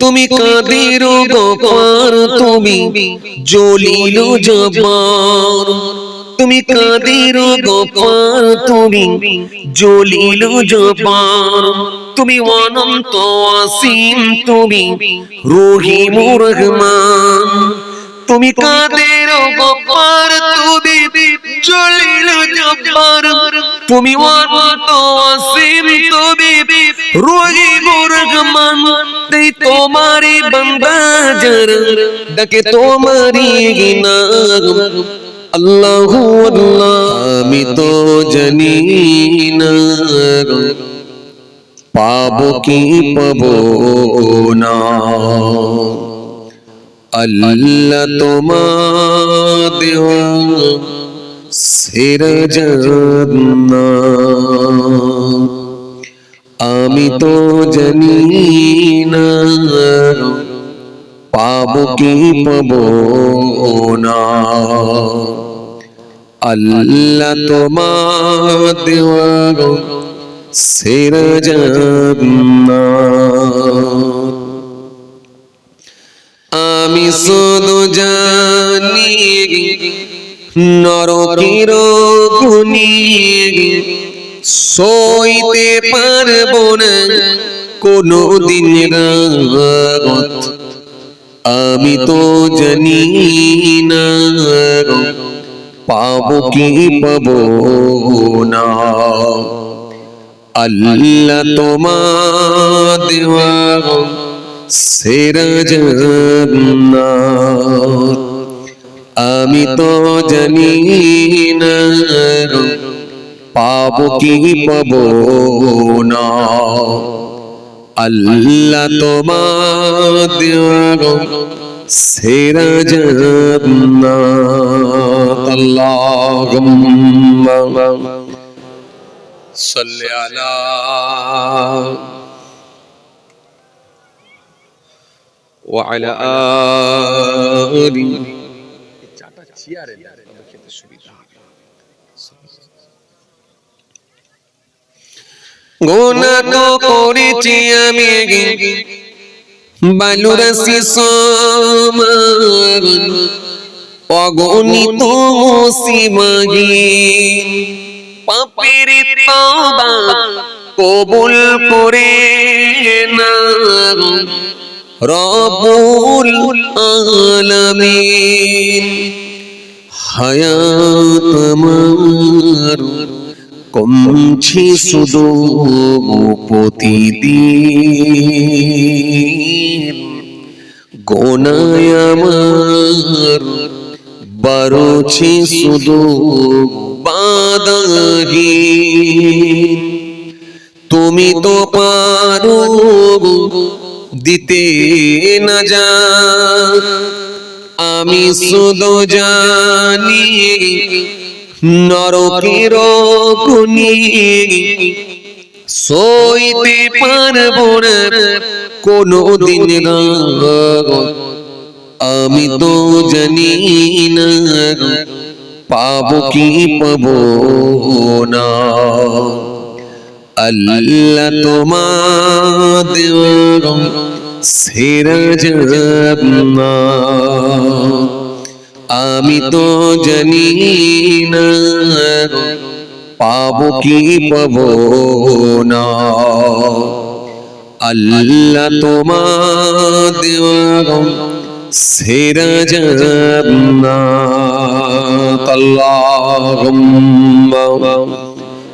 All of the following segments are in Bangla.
তুমি কাদের গফার তুমি জলিল জবার তুমি কাদের গফার তুমি জলিল জবার তুমি অনন্ত অসীম তুমি রহিম রহমান। তুমি কাদের গফার তুমি জলিল জব্বার। তুমি অনন্ত অসীম, তুমি রহিম রহমান তাই তোমারি বান্দা যারা ডাকে তোমারি নাম আল্লাহ আল্লাহ, আমি তো জানি না। পাবো কি পাবো না। আল্লাহ তোমার দেওয়া সেরা জান্নাত। আমি তো জানি না পাবো কি পাবো না। আল্লাহ তোমার দেওয়া সেরা আমি শুধু জানি নরকের গুনি সইতে পারব না কোনো দিন আমি তো জানি না পাবো কি পাবো না। আল্লাহ তোমার দেওয়া সেরা জান্নাত। আমি তো জানি না পাবো কি পাবো না। আল্লাহ তোমার সেরা জান্নাত। আল্লাহুম্মা সাল্লি আলা وعلى آل গোনা তো করেছি আমি বালুরাসি সমান অগণিত সীমাহীন পাপের তবা কবুল করে না রবুল আলামিন। হায়াত আমার, কমছি শুধু প্রতিদিন। গোনায় আমার, বারোছি শুধু বাদাহীন। তুমি তো পারো দিতে না যা। আমি শুধু জানি, নরকের গুনি সইতে পারব কোনো দিন। আমি তো জানি না পাবো কি পাবো না। আল্লাহ তোমার দেওয়া সেরা জান্নাত আমি তো জানি না পাবো কি পাবো না। আল্লাহ তোমার দেওয়া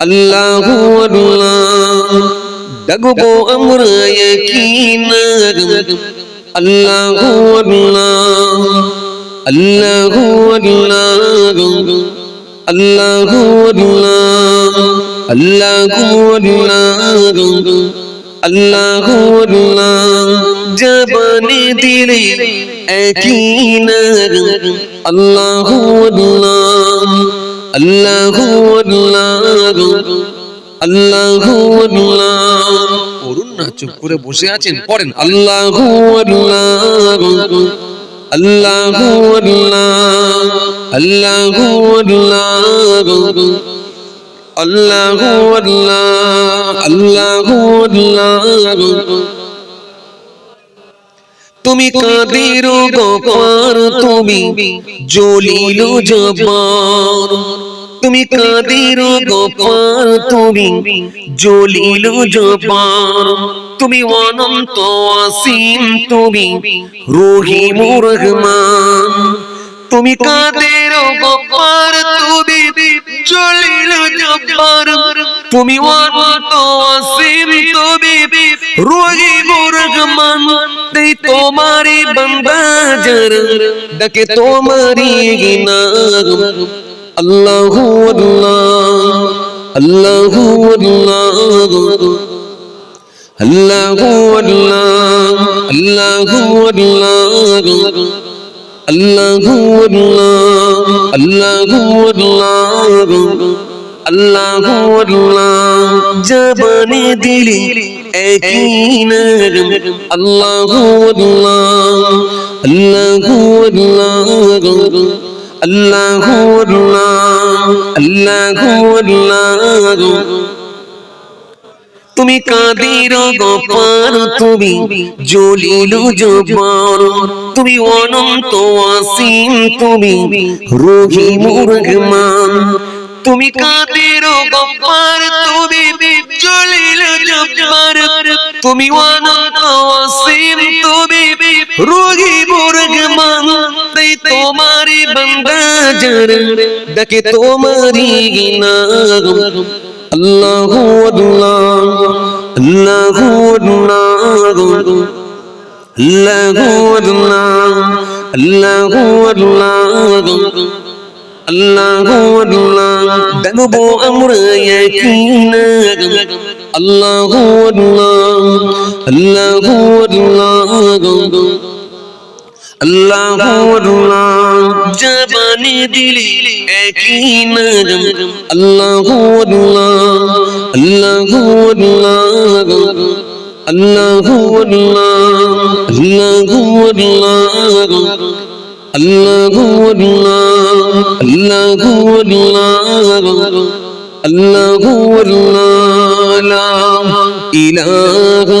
আল্লাহ ডাকবো আমরা আল্লাহ আল্লাহ আল্লাহ اللہ اللہ اللہ اللہ اللہ اللہ جبان دل یقین اللہ اللہ আল্লাহু আল্লাহ আল্লাহু আল্লাহ। করুন না, চুপ করে বসে আছেন, পড়েন। আল্লাহু আল্লাহ আল্লাহু আল্লাহ আল্লাহু আল্লাহ আল্লাহু আল্লাহ। আল্লাহু আল্লাহ তুমি কাদের গপার তুমি জলিল জবার তুমি কাদের গফার তুমি জলিল জব্বার তুমি অনন্ত অসীম। তুমি রহিম রহমান। তুমি কাদের গফার তুমি জলিল জব্বার। তুমি অনন্ত অসীম। তুমি রহিম রহমান। তাই তোমারি বান্দা যারা। ডাকে তোমারি নাম। আল্লাহ আল্লাহ আল্লাহ আল্লাহ জবানে দিলি একিনার আল্লাহ আল্লাহ আল্লাহ আল্লাহ আল্লাহু আল্লাহ আল্লাহু তুমি কাদের গপার তুমি জলিল জব্বার, তুমি অনন্ত অসীম তুমি রহিম রহমান। তুমি কাদের গপার তুমি জলিল জব্বার। তুমি অনন্ত অসীম, তুমি বান্দা যার ডাকে তোমারি নাম আল্লাহু আল্লাহ আল্লাহু আল্লাহ আল্লাহু আল্লাহ। আল্লাহু আল্লাহ الله الله دنبو أمر يكينا الله الله الله الله আল্লাহর জবানে দিলি একই নরম। আল্লাহর আল্লাহর আল্লাহর আল্লাহর আল্লাহর আল্লাহর আল্লাহর লা ইলাহা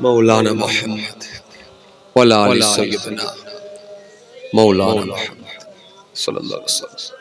مولانا محمد وعلى آل سيدنا مولانا محمد صلى الله عليه وسلم.